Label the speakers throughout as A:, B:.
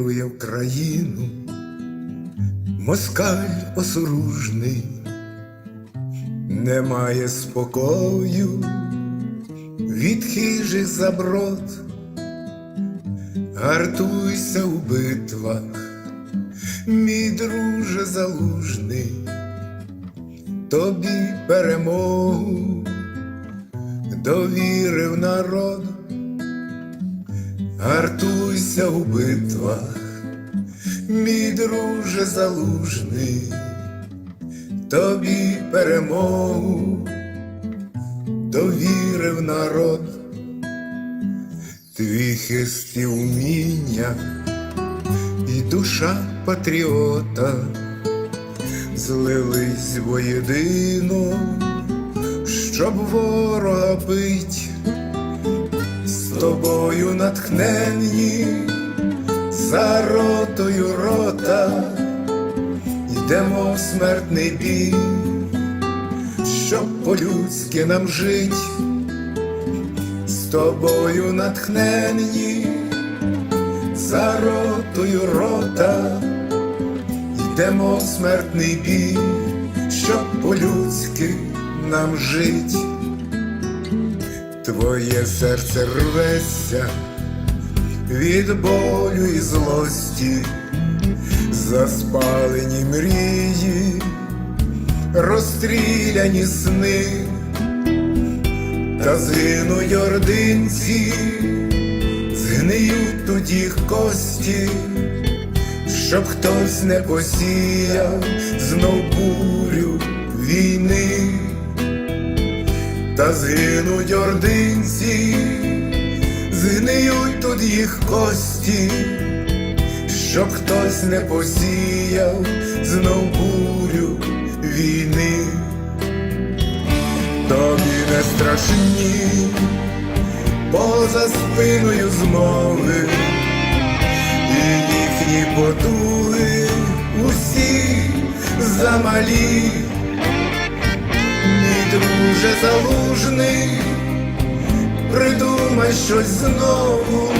A: плюндрує в країну, москаль осоружний, немає спокою. Від хижих заброд, гартуйся у битвах, мій друже залужний, тобі перемогу довірив народ. Гартуйся у битвах, мій друже залужний, тобі перемогу довірив народ, твій хист і уміння і душа патріота злились воєдино, щоб ворога бить натхненні, за ротою рота, йдемо в смертний бій, щоб по-людськи нам жить, з тобою натхненні, за ротою рота, йдемо в смертний бій, щоб по-людськи нам жить. Твоє серце рветься від болю і злості, заспалені мрії, розстріляні сни, та згинуть ординці, згниють їх кості, щоб хтось не посіяв знов та згинуть ординці, згниють тут їх кості, щоб хтось не посіяв знов бурю війни, тобі не страшні, поза спиною змови, і їхні потуги усі замалі друже залужний, придумай щось знову,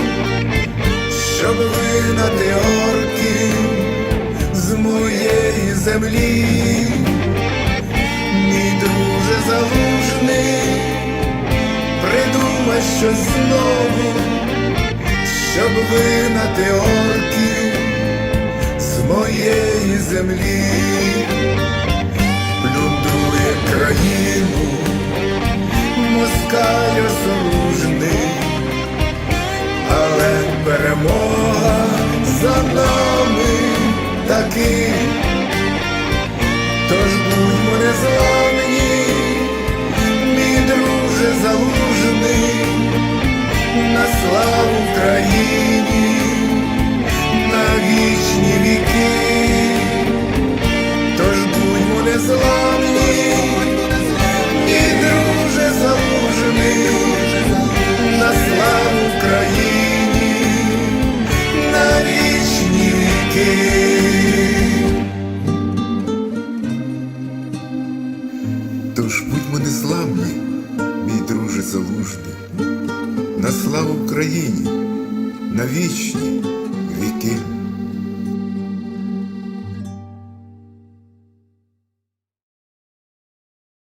A: щоб вигнати орків з моєї землі, мій друже залужний, придумай щось знову, щоб вигнати орків з моєї землі перемога за нами таки, тож будьмо не незламні, Тож будьмо незламні, мій друже залужний, на славу Україні, на вічні